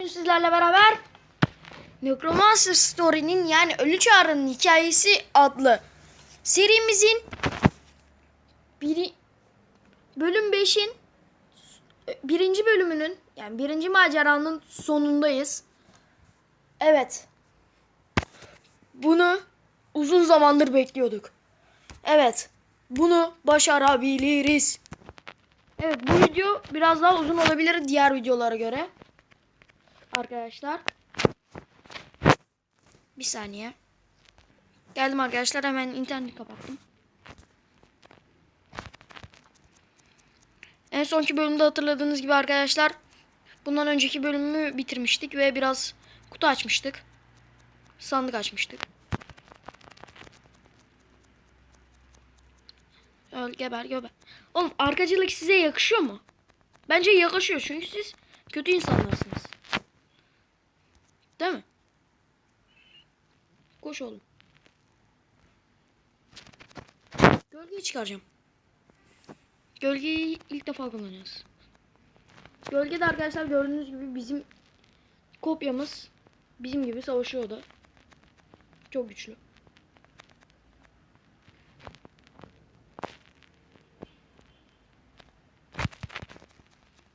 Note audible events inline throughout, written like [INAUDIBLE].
Bugün sizlerle beraber Necromancer Story'nin yani Ölü Çağrı'nın hikayesi adlı serimizin biri, bölüm 5'in birinci bölümünün yani birinci maceranın sonundayız. Evet. Bunu uzun zamandır bekliyorduk. Evet. Bunu başarabiliriz. Evet bu video biraz daha uzun olabilir diğer videolara göre. Arkadaşlar. Bir saniye. Geldim arkadaşlar hemen interneti kapattım. En sonki bölümde hatırladığınız gibi arkadaşlar bundan önceki bölümü bitirmiştik ve biraz kutu açmıştık. Sandık açmıştık. Öl geber geber. Oğlum arkacılık size yakışıyor mu? Bence yakışıyor çünkü siz kötü insanlarsınız. Değil mi? Koş oğlum. Gölgeyi çıkaracağım. Gölgeyi ilk defa kullanıyoruz. Gölge de arkadaşlar gördüğünüz gibi bizim kopyamız bizim gibi savaşıyor da. Çok güçlü.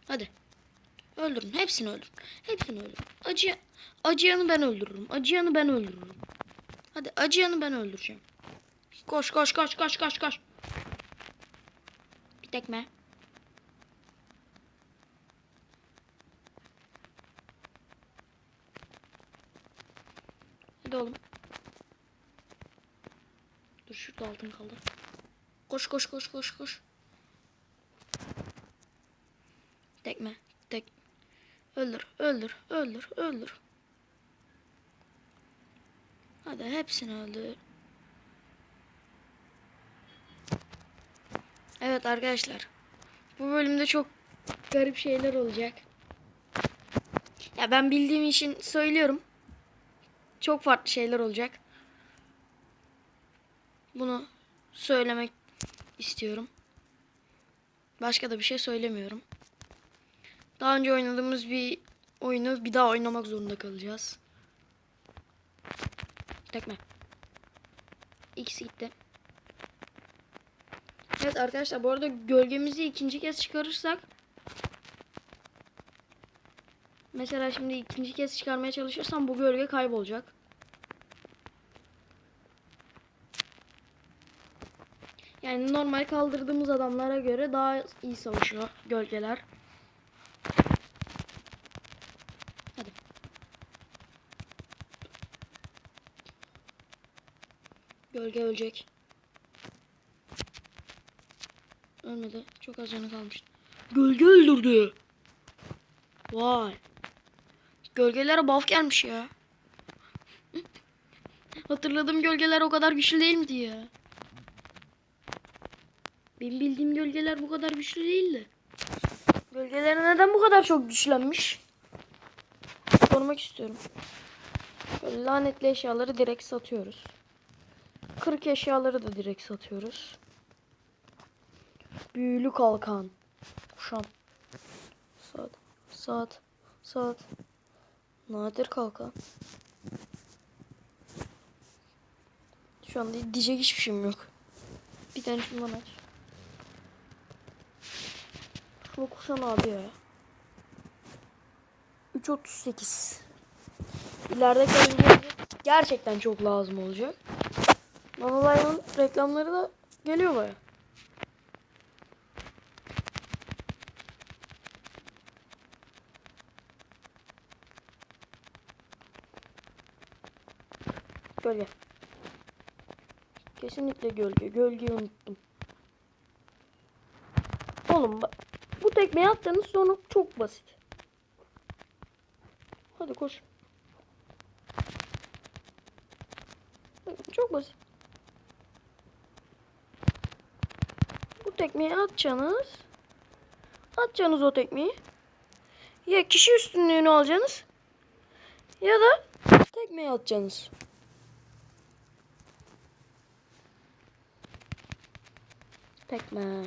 Hadi. Öldürün. Hepsini öldürün. Hepsini öldürün. Acı, acıyanı ben öldürürüm. Acıyanı ben öldürürüm. Hadi acıyanı ben öldüreceğim. Koş koş koş koş koş koş. Bir tekme. Hadi oğlum. Dur şurada altın kaldı. Koş koş koş koş koş. Tekme. Tek. Öldür, öldür, öldür, öldür. Hadi hepsini öldür. Evet arkadaşlar. Bu bölümde çok garip şeyler olacak. Ya ben bildiğim için söylüyorum. Çok farklı şeyler olacak. Bunu söylemek istiyorum. Başka da bir şey söylemiyorum. Daha önce oynadığımız bir oyunu bir daha oynamak zorunda kalacağız. Tekme. İkisi gitti. Evet arkadaşlar bu arada gölgemizi ikinci kez çıkarırsak Mesela şimdi ikinci kez çıkarmaya çalışırsam bu gölge kaybolacak. Yani normal kaldırdığımız adamlara göre daha iyi savaşıyor gölgeler. Gölge ölecek. Ölmedi. Çok az canı kalmış. Gölge öldürdü. Vay. Gölgelere buff gelmiş ya. [LAUGHS] Hatırladığım gölgeler o kadar güçlü değil mi diye. Benim bildiğim gölgeler bu kadar güçlü değildi. Gölgeler neden bu kadar çok güçlenmiş? Sormak istiyorum. Böyle lanetli eşyaları direkt satıyoruz. Kırık eşyaları da direkt satıyoruz. Büyülü kalkan. Kuşam. Saat. Saat. Saat. Nadir kalkan. Şu anda diyecek hiçbir şeyim yok. Bir tane şundan aç. Şunu kuşan abi ya. 3.38 İleride kalınca gerçekten çok lazım olacak. Nanolay'ın reklamları da geliyor baya. Gölge. Kesinlikle gölge. Gölgeyi unuttum. Oğlum bak. Bu tekmeyi attığınız sonu çok basit. Hadi koş. Çok basit. Tekmeyi atacaksınız. Atacaksınız o tekmeyi. Ya kişi üstünlüğünü alacaksınız. Ya da tekmeyi atacaksınız. Tekme.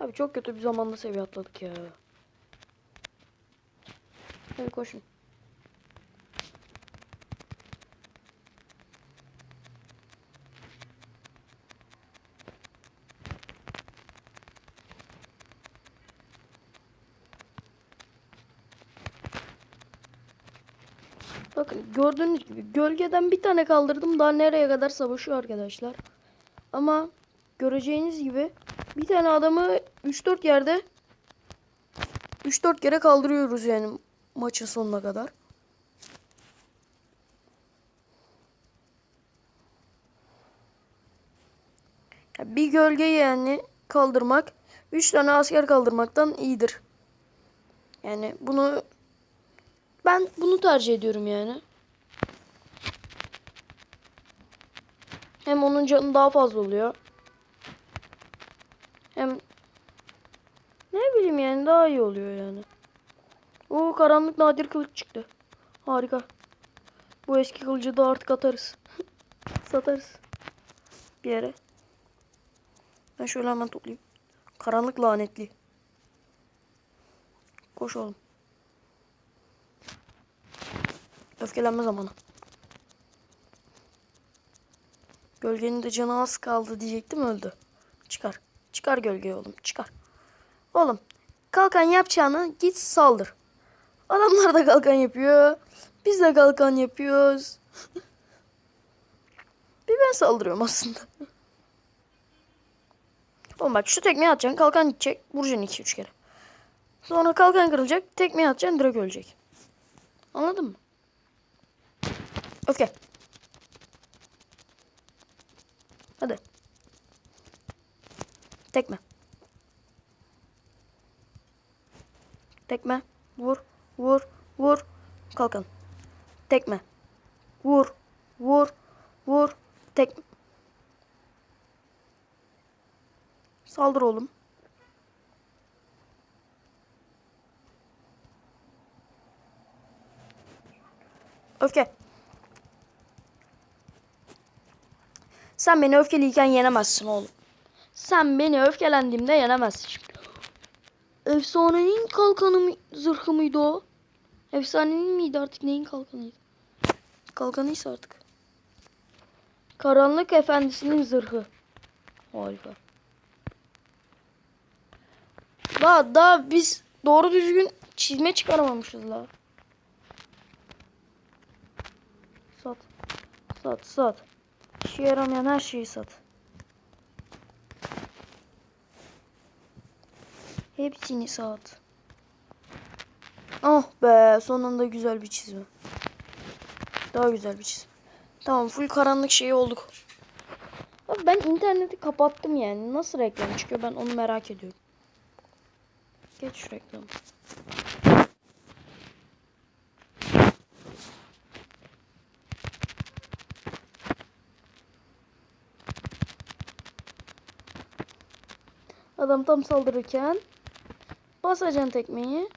Abi çok kötü bir zamanda seviye atladık ya. Hadi koşun. Gördüğünüz gibi gölgeden bir tane kaldırdım daha nereye kadar savaşıyor arkadaşlar. Ama göreceğiniz gibi bir tane adamı 3-4 yerde 3-4 kere kaldırıyoruz yani maçın sonuna kadar. Bir gölgeyi yani kaldırmak 3 tane asker kaldırmaktan iyidir. Yani bunu ben bunu tercih ediyorum yani. Hem onun canı daha fazla oluyor. Hem ne bileyim yani daha iyi oluyor yani. O karanlık nadir kılıç çıktı. Harika. Bu eski kılıcı da artık atarız. [LAUGHS] Satarız. Bir yere. Ben şöyle hemen toplayayım. Karanlık lanetli. Koş oğlum. Öfkelenme zamanı. Gölgenin de canı az kaldı diyecektim öldü. Çıkar. Çıkar gölgeyi oğlum çıkar. Oğlum kalkan yapacağını git saldır. Adamlar da kalkan yapıyor. Biz de kalkan yapıyoruz. [LAUGHS] Bir ben saldırıyorum aslında. Oğlum bak şu tekmeyi atacaksın kalkan gidecek. Vuracaksın 2-3 kere. Sonra kalkan kırılacak. Tekmeyi atacaksın direkt ölecek. Anladın mı? Öfke. Hadi. Tekme. Tekme. Vur. Vur. Vur. Kalkın. Tekme. Vur. Vur. Vur. Tek. Saldır oğlum. Öfke. Sen beni öfkeliyken yenemezsin oğlum. Sen beni öfkelendiğimde yenemezsin şimdi. Efsanenin kalkanı mı, zırhı mıydı o? Efsanenin miydi artık neyin kalkanıydı? Kalkanıysa artık. Karanlık efendisinin zırhı. Harika. Daha, daha biz doğru düzgün çizme çıkaramamışız la. Sat. Sat sat. İşe yaramayan her şeyi sat. Hepsini sat. Ah be sonunda güzel bir çizme. Daha güzel bir çizme. Tamam full karanlık şey olduk. Ben interneti kapattım yani. Nasıl reklam çıkıyor ben onu merak ediyorum. Geç şu reklamı. Adam tam saldırırken basacaksın tekmeyi.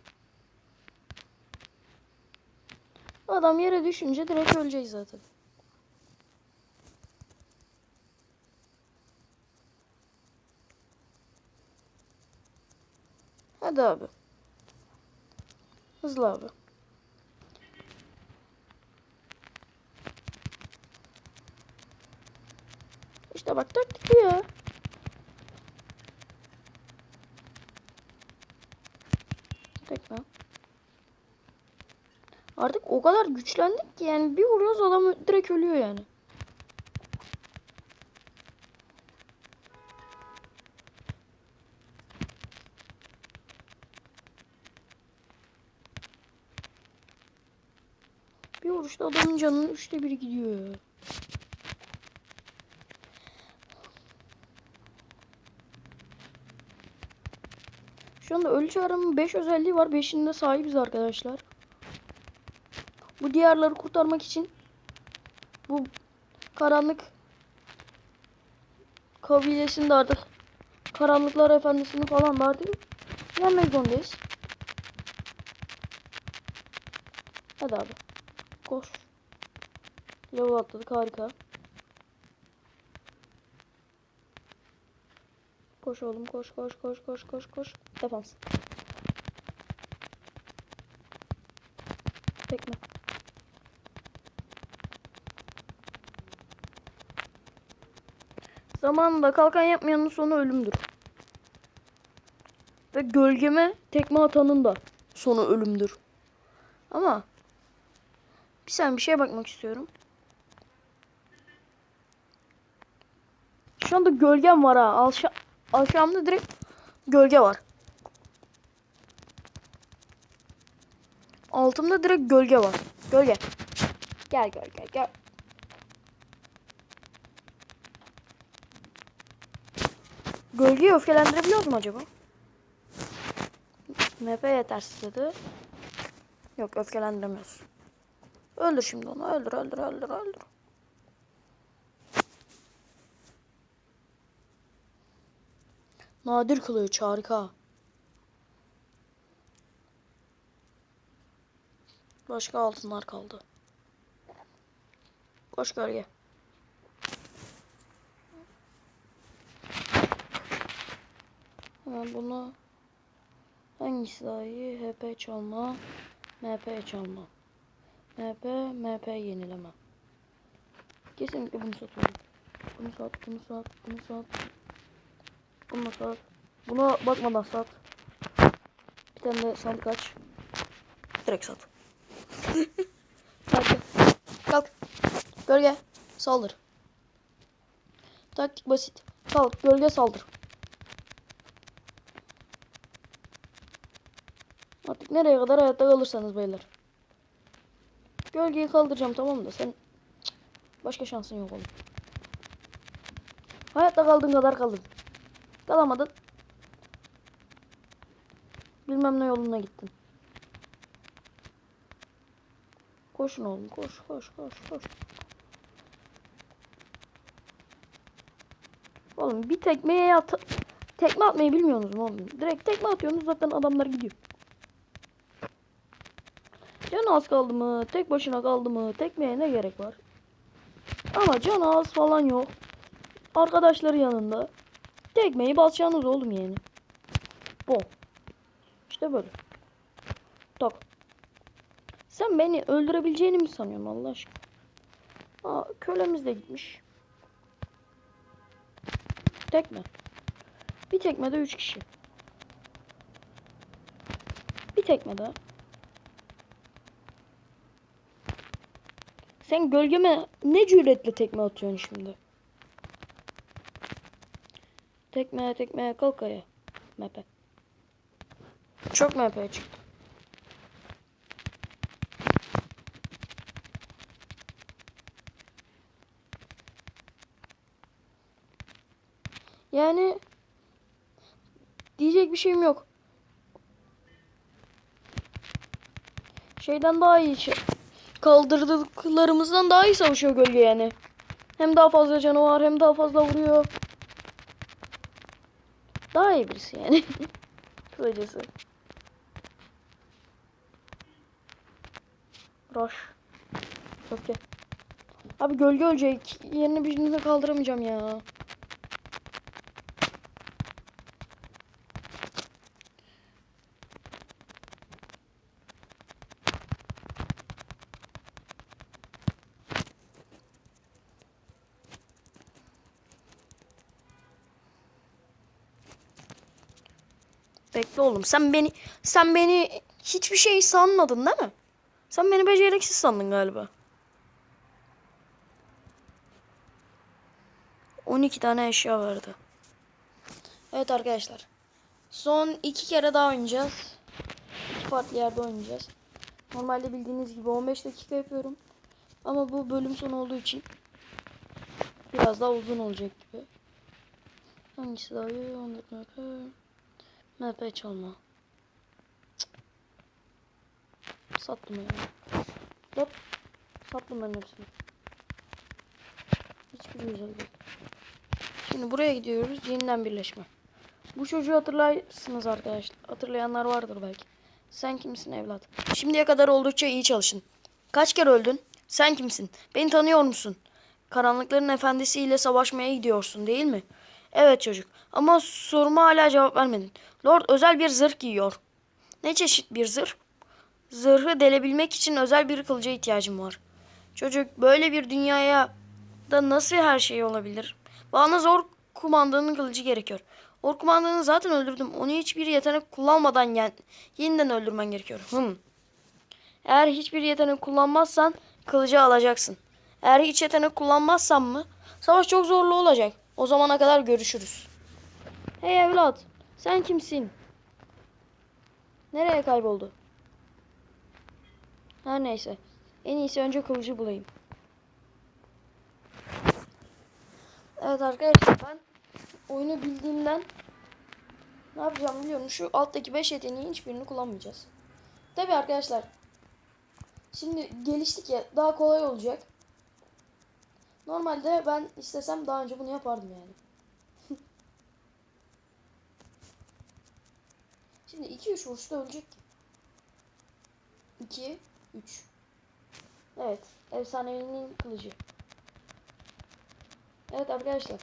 Adam yere düşünce direkt ölecek zaten. Hadi abi. Hızlı abi. İşte bak taktik ya. Tekme. Artık o kadar güçlendik ki yani bir vuruyoruz adam direkt ölüyor yani. Bir vuruşta adamın canının üçte biri gidiyor. Şu anda ölü çağrımın 5 özelliği var. 5'inde sahibiz arkadaşlar. Bu diyarları kurtarmak için bu karanlık kabilesinde artık karanlıklar efendisini falan artık yenmek zorundayız. Hadi abi. Koş. Level atladık harika. Koş oğlum koş koş koş koş koş koş. Defans. Tekme. Zamanında kalkan yapmayanın sonu ölümdür. Ve gölgeme tekme atanın da sonu ölümdür. Ama bir saniye bir şeye bakmak istiyorum. Şu anda gölgem var ha. Aşa aşağımda direkt gölge var. Altımda direkt gölge var. Gölge. Gel gölge gel. Gölgeyi öfkelendirebiliyoruz mu acaba? MP yetersiz dedi. Yok öfkelendiremiyoruz. Öldür şimdi onu. Öldür öldür öldür öldür. Nadir kılıç harika. Başka altınlar kaldı. Koş gölge. Hemen bunu hangisi daha iyi? HP çalma, MP çalma. MP, MP yenileme. Kesinlikle bunu satıyorum. Bunu sat, bunu sat, bunu sat. Bunu sat. Buna bakmadan sat. Bir tane de sandık aç. Direkt sat. [LAUGHS] Kalk. Kalk. Gölge. Saldır. Taktik basit. Kalk. Gölge saldır. Artık nereye kadar hayatta kalırsanız beyler. Gölgeyi kaldıracağım tamam da sen başka şansın yok oğlum. Hayatta kaldığın kadar kaldın. Kalamadın. Bilmem ne yoluna gittin. Koşun oğlum koş koş koş koş. Oğlum bir tekmeye at tekme atmayı bilmiyorsunuz mu oğlum? Direkt tekme atıyorsunuz zaten adamlar gidiyor. Can az kaldı mı? Tek başına kaldı mı? Tekmeye ne gerek var? Ama can az falan yok. Arkadaşları yanında. Tekmeyi basacaksınız oğlum yani. Bu. İşte böyle. Tak. Sen beni öldürebileceğini mi sanıyorsun Allah aşkına? Aa, kölemiz de gitmiş. Tekme. Bir tekmede üç kişi. Bir tekme Sen gölgeme ne cüretle tekme atıyorsun şimdi? Tekme tekme kalk ayağa. Mepe. Çok mepe çıktı. Yani diyecek bir şeyim yok. Şeyden daha iyi şey. Kaldırdıklarımızdan daha iyi savaşıyor gölge yani. Hem daha fazla canı var hem daha fazla vuruyor. Daha iyi birisi yani. [LAUGHS] Kısacası. Rush. Öfke. Abi gölge ölecek. Yerini birini kaldıramayacağım ya. Bekle oğlum. Sen beni sen beni hiçbir şey sanmadın değil mi? Sen beni beceriksiz sandın galiba. 12 tane eşya vardı. Evet arkadaşlar. Son iki kere daha oynayacağız. İki farklı yerde oynayacağız. Normalde bildiğiniz gibi 15 dakika yapıyorum. Ama bu bölüm sonu olduğu için biraz daha uzun olacak gibi. Hangisi daha iyi? 14 MP. MP çalma. Cık. Sattım ya. Hop. Sattım ben hepsini. Hiçbiri güzel değil. Şimdi buraya gidiyoruz. Yeniden birleşme. Bu çocuğu hatırlarsınız arkadaşlar. Hatırlayanlar vardır belki. Sen kimsin evlat? Şimdiye kadar oldukça iyi çalışın. Kaç kere öldün? Sen kimsin? Beni tanıyor musun? Karanlıkların efendisiyle savaşmaya gidiyorsun değil mi? Evet çocuk. Ama soruma hala cevap vermedin. Lord özel bir zırh giyiyor. Ne çeşit bir zırh? Zırhı delebilmek için özel bir kılıca ihtiyacım var. Çocuk böyle bir dünyaya da nasıl her şey olabilir? Bana zor kumandanın kılıcı gerekiyor. Or kumandanı zaten öldürdüm. Onu hiçbir yetenek kullanmadan yen- yeniden öldürmen gerekiyor. Hım. Eğer hiçbir yetenek kullanmazsan kılıcı alacaksın. Eğer hiç yetenek kullanmazsan mı? Savaş çok zorlu olacak. O zamana kadar görüşürüz. Hey evlat, sen kimsin? Nereye kayboldu? Her neyse. En iyisi önce kılıcı bulayım. Evet arkadaşlar ben oyunu bildiğimden ne yapacağım biliyorum. Şu alttaki 5 yeteneğin hiçbirini kullanmayacağız. Tabi arkadaşlar. Şimdi geliştik ya daha kolay olacak. Normalde ben istesem daha önce bunu yapardım yani. [LAUGHS] Şimdi 2-3 vuruşta ölecek ki. 2 3 Evet. Efsanevinin kılıcı. Evet arkadaşlar.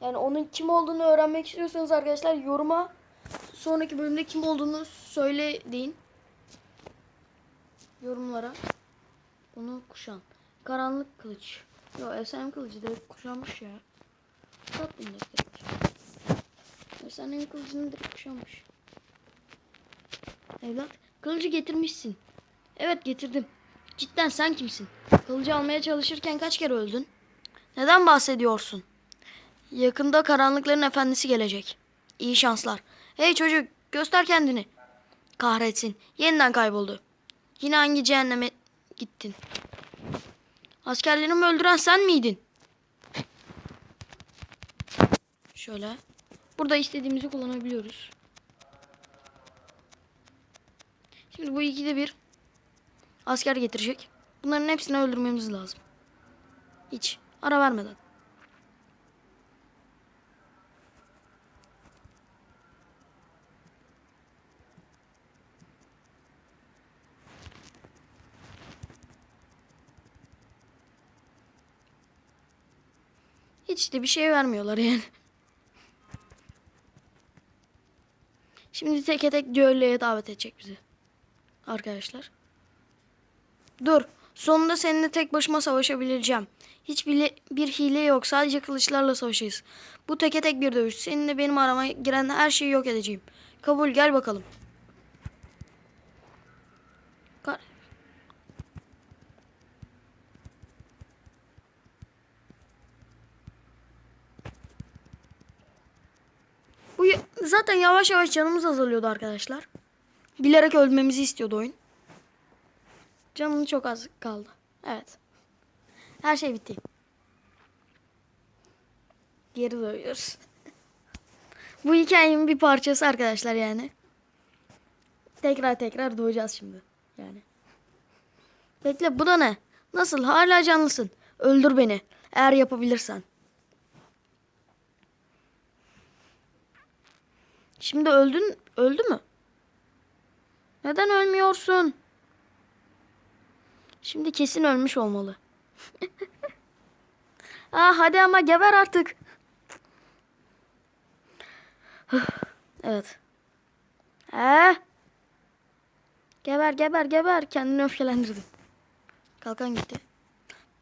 Yani onun kim olduğunu öğrenmek istiyorsanız arkadaşlar yoruma sonraki bölümde kim olduğunu söyle deyin. Yorumlara. Onu kuşan. Karanlık kılıç. Yo efsane kılıcı direkt kuşanmış ya. Tatlım da direkt. Efsane kılıcını direkt kuşanmış. Evlat kılıcı getirmişsin. Evet getirdim. Cidden sen kimsin? Kılıcı almaya çalışırken kaç kere öldün? Neden bahsediyorsun? Yakında karanlıkların efendisi gelecek. İyi şanslar. Hey çocuk göster kendini. Kahretsin. Yeniden kayboldu. Yine hangi cehenneme gittin? Askerlerimi öldüren sen miydin? Şöyle. Burada istediğimizi kullanabiliyoruz. Şimdi bu ikide bir asker getirecek. Bunların hepsini öldürmemiz lazım. Hiç ara vermeden. Hiç de bir şey vermiyorlar yani. Şimdi tek tek düelloya davet edecek bizi. Arkadaşlar. Dur. Sonunda seninle tek başıma savaşabileceğim. Hiç bir hile yok. Sadece kılıçlarla savaşıyız. Bu teke tek bir dövüş. Seninle benim arama giren her şeyi yok edeceğim. Kabul gel bakalım. Ka- Bu ya- zaten yavaş yavaş canımız azalıyordu arkadaşlar. Bilerek öldürmemizi istiyordu oyun. Canım çok az kaldı. Evet. Her şey bitti. Geri doğuyoruz. [LAUGHS] Bu hikayenin bir parçası arkadaşlar yani. Tekrar tekrar doğacağız şimdi. Yani. Bekle bu da ne? Nasıl? Hala canlısın. Öldür beni. Eğer yapabilirsen. Şimdi öldün. Öldü mü? Neden ölmüyorsun? Şimdi kesin ölmüş olmalı. [LAUGHS] ah hadi ama geber artık. [SIGHS] evet. Ee? Geber geber geber. Kendini öfkelendirdin. Kalkan gitti.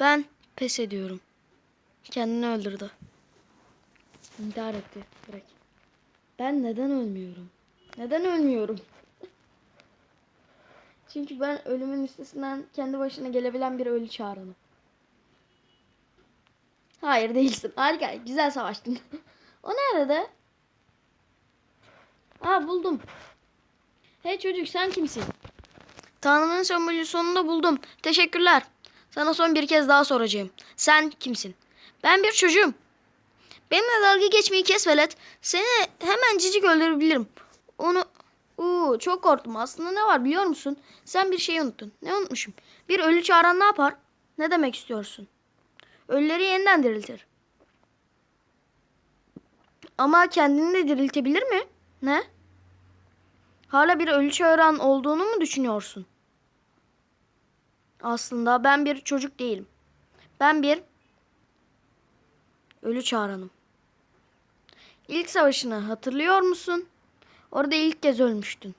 Ben pes ediyorum. Kendini öldürdü. İntihar etti. Direkt. Ben neden ölmüyorum? Neden ölmüyorum? Çünkü ben ölümün üstesinden kendi başına gelebilen bir ölü çağıranım. Hayır değilsin. Harika. Güzel savaştın. [LAUGHS] o nerede? Aa buldum. Hey çocuk sen kimsin? Tanrı'nın sembolü sonunda buldum. Teşekkürler. Sana son bir kez daha soracağım. Sen kimsin? Ben bir çocuğum. Benimle dalga geçmeyi kes velet. Seni hemen cicik öldürebilirim. Onu Uuu çok korktum. Aslında ne var biliyor musun? Sen bir şey unuttun. Ne unutmuşum? Bir ölü çağıran ne yapar? Ne demek istiyorsun? Ölüleri yeniden diriltir. Ama kendini de diriltebilir mi? Ne? Hala bir ölü çağıran olduğunu mu düşünüyorsun? Aslında ben bir çocuk değilim. Ben bir ölü çağıranım. İlk savaşını hatırlıyor musun? Orada ilk kez ölmüştün.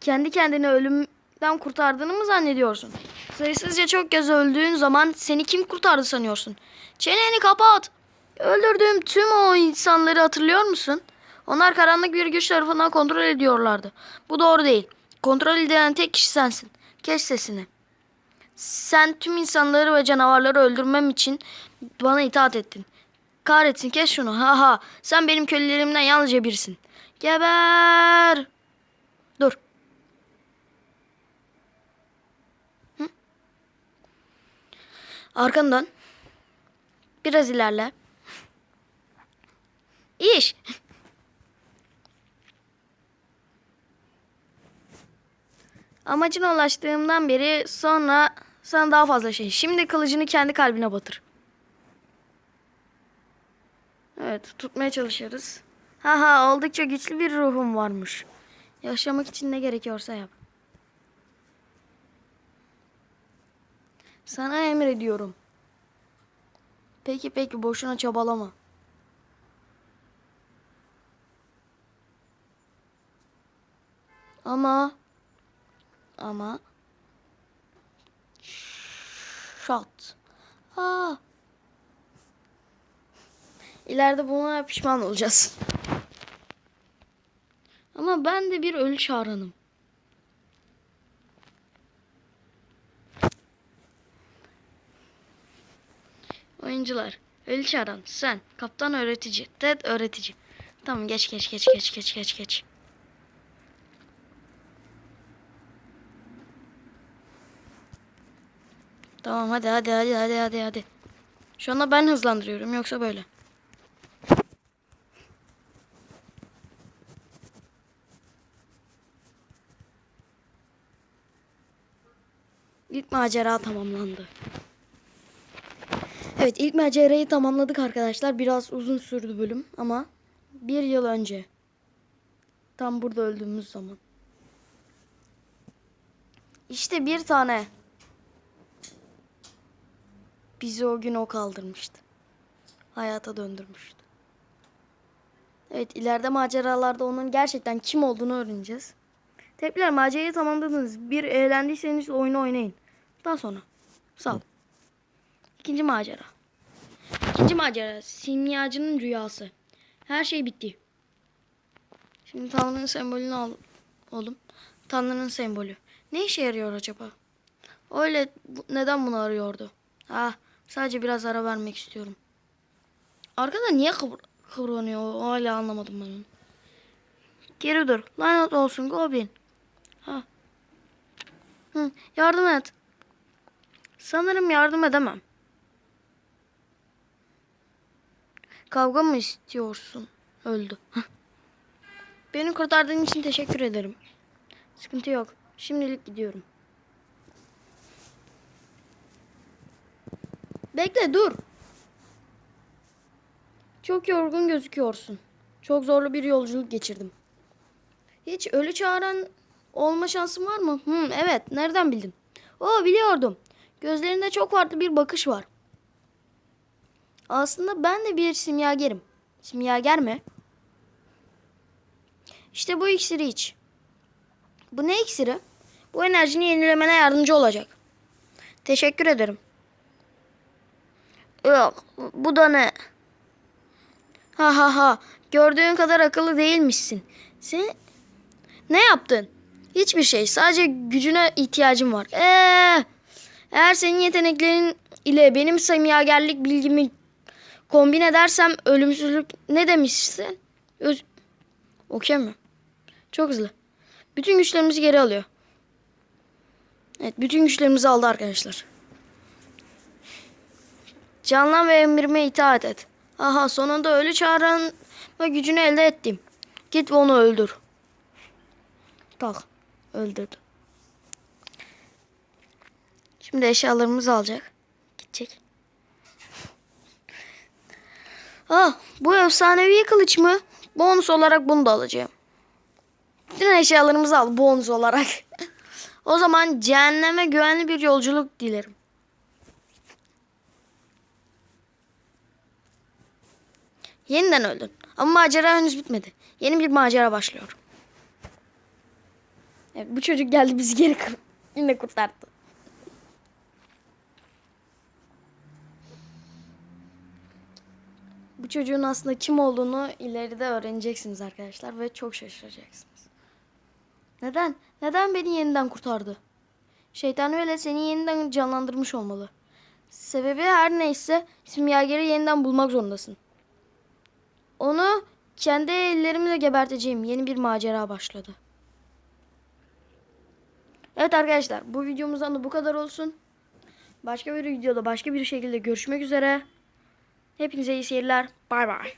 Kendi kendini ölümden kurtardığını mı zannediyorsun? Sayısızca çok kez öldüğün zaman seni kim kurtardı sanıyorsun? Çeneni kapat. Öldürdüğüm tüm o insanları hatırlıyor musun? Onlar karanlık bir güç tarafından kontrol ediyorlardı. Bu doğru değil. Kontrol edilen tek kişi sensin. Kes sesini. Sen tüm insanları ve canavarları öldürmem için bana itaat ettin. Kahretsin kes şunu. Ha ha. Sen benim kölelerimden yalnızca birisin. Geber. Dur. Hı? Arkanı. Biraz ilerle. İş. Amacına ulaştığımdan beri sonra sana daha fazla şey. Şimdi kılıcını kendi kalbine batır. Evet tutmaya çalışıyoruz. Haha oldukça güçlü bir ruhum varmış. Yaşamak için ne gerekiyorsa yap. Sana emrediyorum. Peki peki boşuna çabalama. Ama ama shot. Aa. İleride buna pişman olacağız. Ama ben de bir ölü çağıranım. Oyuncular. Ölü çağıran. Sen. Kaptan öğretici. Ted öğretici. Tamam geç geç geç geç geç geç geç. Tamam hadi hadi hadi hadi hadi hadi. Şu anda ben hızlandırıyorum yoksa böyle. İlk macera tamamlandı. Evet ilk macerayı tamamladık arkadaşlar. Biraz uzun sürdü bölüm ama bir yıl önce. Tam burada öldüğümüz zaman. İşte bir tane. Bizi o gün o kaldırmıştı. Hayata döndürmüştü. Evet ileride maceralarda onun gerçekten kim olduğunu öğreneceğiz. Tebrikler macerayı tamamladınız. Bir eğlendiyseniz oyunu oynayın. Daha sonra. Sağ ol. İkinci macera. İkinci macera. Simyacının rüyası. Her şey bitti. Şimdi Tanrı'nın sembolünü al oğlum. Tanrı'nın sembolü. Ne işe yarıyor acaba? Öyle neden bunu arıyordu? Ah sadece biraz ara vermek istiyorum. Arkada niye kıvır, kıvranıyor? O Hala anlamadım ben onu. Geri dur. Lanet olsun Goblin. Ha. Hı, yardım et. Sanırım yardım edemem. Kavga mı istiyorsun? Öldü. [LAUGHS] Beni kurtardığın için teşekkür ederim. Sıkıntı yok. Şimdilik gidiyorum. Bekle dur. Çok yorgun gözüküyorsun. Çok zorlu bir yolculuk geçirdim. Hiç ölü çağıran olma şansın var mı? Hmm, evet. Nereden bildin? Oo biliyordum. Gözlerinde çok farklı bir bakış var. Aslında ben de bir simyagerim. Simyager mi? İşte bu iksiri iç. Bu ne iksiri? Bu enerjini yenilemene yardımcı olacak. Teşekkür ederim. Yok, bu da ne? Ha ha ha. Gördüğün kadar akıllı değilmişsin. Sen ne yaptın? Hiçbir şey. Sadece gücüne ihtiyacım var. Ee, eğer senin yeteneklerin ile benim simyagerlik bilgimi kombin edersem ölümsüzlük ne demişsin? Öz Okuyamıyorum. Çok hızlı. Bütün güçlerimizi geri alıyor. Evet, bütün güçlerimizi aldı arkadaşlar. Canlan ve emrime itaat et. Aha sonunda ölü çağıran ve gücünü elde ettim. Git onu öldür. Tak. Öldürdü. Şimdi eşyalarımızı alacak. Gidecek. Ah bu efsanevi kılıç mı? Bonus olarak bunu da alacağım. Bütün eşyalarımızı al bonus olarak. [LAUGHS] o zaman cehenneme güvenli bir yolculuk dilerim. Yeniden öldün. Ama macera henüz bitmedi. Yeni bir macera başlıyor. Evet, bu çocuk geldi bizi geri yine kurtardı. Çocuğun aslında kim olduğunu ileride öğreneceksiniz arkadaşlar ve çok şaşıracaksınız. Neden? Neden beni yeniden kurtardı? Şeytan öyle seni yeniden canlandırmış olmalı. Sebebi her neyse simyageri yeniden bulmak zorundasın. Onu kendi ellerimle geberteceğim. Yeni bir macera başladı. Evet arkadaşlar bu videomuzdan da bu kadar olsun. Başka bir videoda başka bir şekilde görüşmek üzere. Hepinize iyi seyirler. Bay bay.